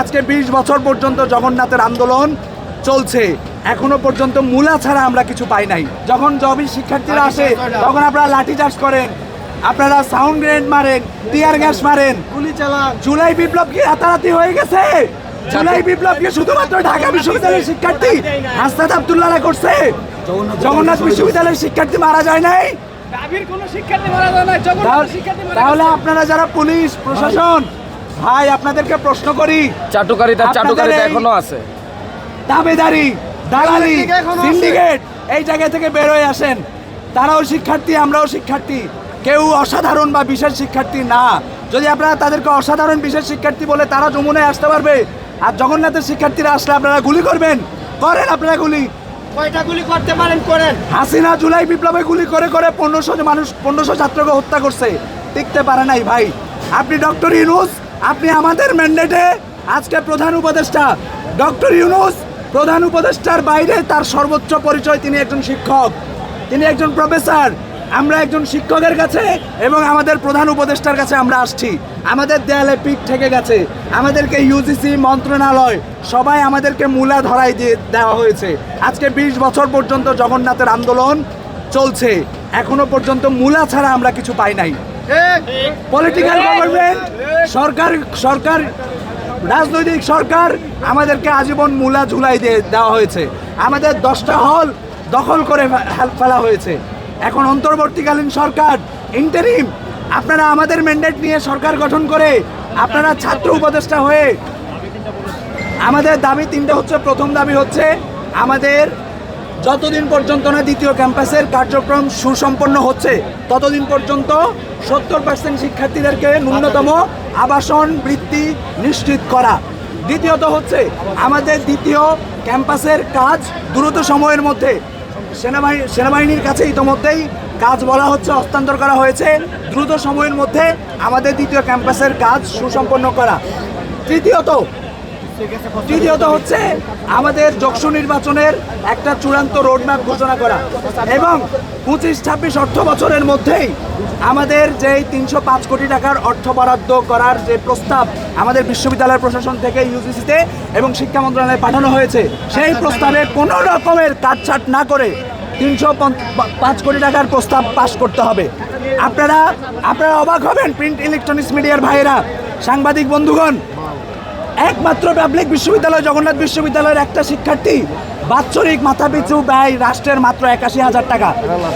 আজকে বিশ বছর পর্যন্ত জগন্নাথের আন্দোলন চলছে। এখনও পর্যন্ত মূলা ছাড়া আমরা কিছু পাই নাই। যখন জবি শিক্ষার্থীরা আসে তখন আপনারা লাঠি চাষ করেন। আপনারা সাউন্ড গ্রেনেড মারেন টিয়ার গ্যাস মারেন। গুলি চালান। জুলাই বিপ্লব কি রাতারাতি হয়ে গেছে। জুলাই বিপ্লব কি শুধুমাত্র ঢাকা বিশ্ববিদ্যালয়ের শিক্ষার্থী হাসনাত আব্দুল্লাহ করছে। জগন্নাথ বিশ্ববিদ্যালয়ের শিক্ষার্থী মারা যায় নাই। তাহলে আপনারা যারা পুলিশ প্রশাসন ভাই আপনাদেরকে প্রশ্ন করি। চাটুকারিতা চাটুকারিতা এখনও আছে। দাবেদারি দালালি সিন্ডিকেট। এই জায়গা থেকে বের হয়ে আসেন। তারাও শিক্ষার্থী আমরাও শিক্ষার্থী। কেউ অসাধারণ বা বিশেষ শিক্ষার্থী না। যদি আপনারা তাদেরকে অসাধারণ বিশেষ শিক্ষার্থী বলে তারা যমুনায় আসতে পারবে আর জগন্নাথের শিক্ষার্থীরা আসলে আপনারা গুলি করবেন। করেন আপনারা গুলি। কয়টা গুলি করতে পারেন? করেন। হাসিনা জুলাই বিপ্লবে গুলি করে করে পনেরোশো মানুষ পনেরোশো ছাত্রকে হত্যা করছে। টিকতে পারে নাই ভাই। আপনি ডক্টর ইউনুস আপনি আমাদের ম্যান্ডেটে আজকে প্রধান উপদেষ্টা, ডক্টর ইউনুস, প্রধান উপদেষ্টার বাইরে তার সর্বোচ্চ পরিচয় তিনি একজন শিক্ষক। তিনি একজন প্রফেসর আমরা একজন শিক্ষকের কাছে এবং আমাদের প্রধান উপদেষ্টার কাছে আমরা আসছি। আমাদের দেয়ালে পিঠ থেকে গেছে। আমাদেরকে ইউজিসি মন্ত্রণালয়, সবাই আমাদেরকে মূলা ধরাই দিয়ে দেওয়া হয়েছে। আজকে বিশ বছর পর্যন্ত জগন্নাথের আন্দোলন চলছে। এখনও পর্যন্ত মূলা ছাড়া আমরা কিছু পাই নাই। পলিটিক্যাল গভর্নমেন্ট সরকার সরকার রাজনৈতিক সরকার আমাদেরকে আজীবন মূলা ঝুলাই দিয়ে দেওয়া হয়েছে। আমাদের দশটা হল দখল করে ফেলা হয়েছে। এখন অন্তর্বর্তীকালীন সরকার ইন্টারিম আপনারা আমাদের ম্যান্ডেট নিয়ে সরকার গঠন করে আপনারা ছাত্র উপদেষ্টা হয়ে আমাদের দাবি তিনটে হচ্ছে প্রথম দাবি হচ্ছে আমাদের যতদিন পর্যন্ত না দ্বিতীয় ক্যাম্পাসের কার্যক্রম সুসম্পন্ন হচ্ছে, ততদিন পর্যন্ত সত্তর পার্সেন্ট শিক্ষার্থীদেরকে ন্যূনতম আবাসন বৃত্তি নিশ্চিত করা। দ্বিতীয়ত হচ্ছে, আমাদের দ্বিতীয় ক্যাম্পাসের কাজ দ্রুত সময়ের মধ্যে। সেনাবাহিনী সেনাবাহিনীর কাছে ইতোমধ্যেই কাজ বলা হচ্ছে, হস্তান্তর করা হয়েছে। দ্রুত সময়ের মধ্যে আমাদের দ্বিতীয় ক্যাম্পাসের কাজ সুসম্পন্ন করা। তৃতীয়ত তৃতীয়ত হচ্ছে আমাদের যক্ষু নির্বাচনের একটা চূড়ান্ত রোডম্যাপ ঘোষণা করা। এবং পঁচিশ ছাব্বিশ অর্থ বছরের মধ্যেই আমাদের যেই তিনশো পাঁচ কোটি টাকার অর্থ বরাদ্দ করার যে প্রস্তাব আমাদের বিশ্ববিদ্যালয় প্রশাসন থেকে ইউজিসিতে এবং শিক্ষা মন্ত্রণালয়ে পাঠানো হয়েছে, সেই প্রস্তাবে কোনো রকমের কাটছাট না করে তিনশো পাঁচ কোটি টাকার প্রস্তাব পাশ করতে হবে। আপনারা আপনারা অবাক হবেন প্রিন্ট ইলেকট্রনিক্স মিডিয়ার ভাইয়েরা। সাংবাদিক বন্ধুগণ একমাত্র পাবলিক বিশ্ববিদ্যালয় জগন্নাথ বিশ্ববিদ্যালয়ের একটা শিক্ষার্থী বাৎসরিক মাথাপিছু ব্যয় রাষ্ট্রের মাত্র একাশি হাজার টাকা।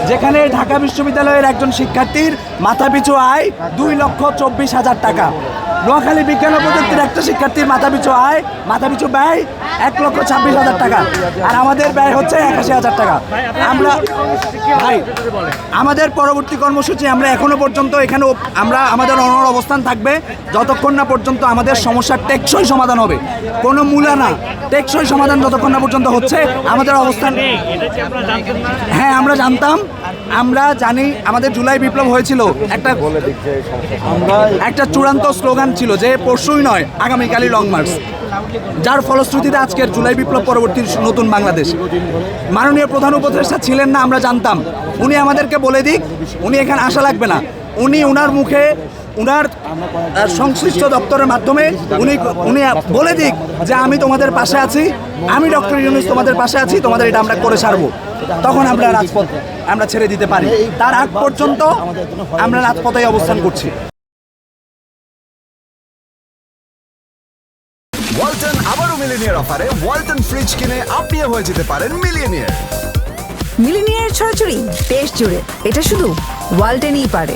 যেখানে ঢাকা বিশ্ববিদ্যালয়ের একজন শিক্ষার্থীর মাথাপিছু আয় দুই লক্ষ চব্বিশ হাজার টাকা। নোয়াখালী বিজ্ঞান ও প্রযুক্তির একটা শিক্ষার্থীর মাথাপিছু আয়, মাথাপিছু ব্যয় এক লক্ষ ছাব্বিশ হাজার টাকা। আর আমাদের ব্যয় হচ্ছে একাশি হাজার টাকা। আমরা ভাই, আমাদের পরবর্তী কর্মসূচি আমরা এখনও পর্যন্ত এখানে আমরা আমাদের অনর অবস্থান থাকবে। যতক্ষণ না পর্যন্ত আমাদের সমস্যার টেকসই সমাধান হবে। কোনো মূলা না টেকসই সমাধান যতক্ষণ না পর্যন্ত হচ্ছে আমাদের অবস্থান হ্যাঁ আমরা জানতাম। আমরা জানি আমাদের জুলাই বিপ্লব হয়েছিল। একটা একটা চূড়ান্ত স্লোগান ছিল যে পরশুই নয় আগামীকালই লং মার্চ। যার ফলশ্রুতিতে আজকের জুলাই বিপ্লব পরবর্তী নতুন বাংলাদেশ। মাননীয় প্রধান উপদেষ্টা ছিলেন না আমরা জানতাম। উনি আমাদেরকে বলে দিক উনি এখানে আসা লাগবে না। উনি উনার মুখে উনার সংশ্লিষ্ট দপ্তরের মাধ্যমে উনি উনি বলে দিক যে আমি তোমাদের পাশে আছি আমি ডক্টর ইউনুস তোমাদের পাশে আছি তোমাদের এটা আমরা করে সারবো। তখন আমরা রাজপথ আমরা ছেড়ে দিতে পারি। তার আগ পর্যন্ত আমরা রাজপথে অবস্থান করছি। ওয়ালটন আবারও মিলিনিয়ার অফারে ওয়ালটন ফ্রিজ কিনে আপনিও হয়ে যেতে পারেন মিলিয়নিয়ার মিলিনিয়ার ছড়াছড়ি দেশ জুড়ে। এটা শুধু ওয়ালটেনই পারে।